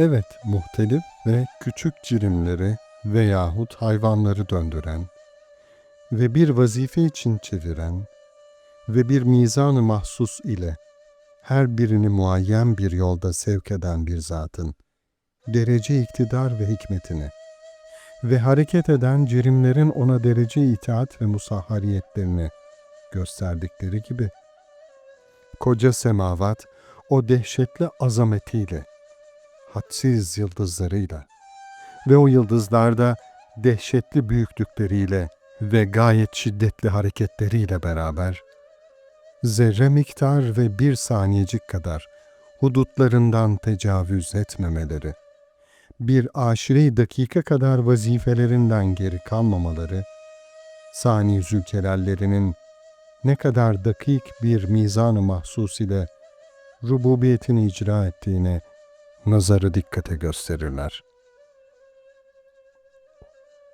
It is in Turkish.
Evet, muhtelif ve küçük cirimleri veyahut hayvanları döndüren ve bir vazife için çeviren ve bir mizan-ı mahsus ile her birini muayyen bir yolda sevk eden bir zatın derece iktidar ve hikmetini ve hareket eden cirimlerin ona derece itaat ve musahhariyetlerini gösterdikleri gibi koca semavat o dehşetli azametiyle hadsiz yıldızlarıyla ve o yıldızlarda dehşetli büyüklükleriyle ve gayet şiddetli hareketleriyle beraber zerre miktar ve bir saniyecik kadar hudutlarından tecavüz etmemeleri, bir aşire dakika kadar vazifelerinden geri kalmamaları, sani zülcelallerinin ne kadar dakik bir mizan-ı mahsus ile rububiyetini icra ettiğine nazarı dikkate gösterirler.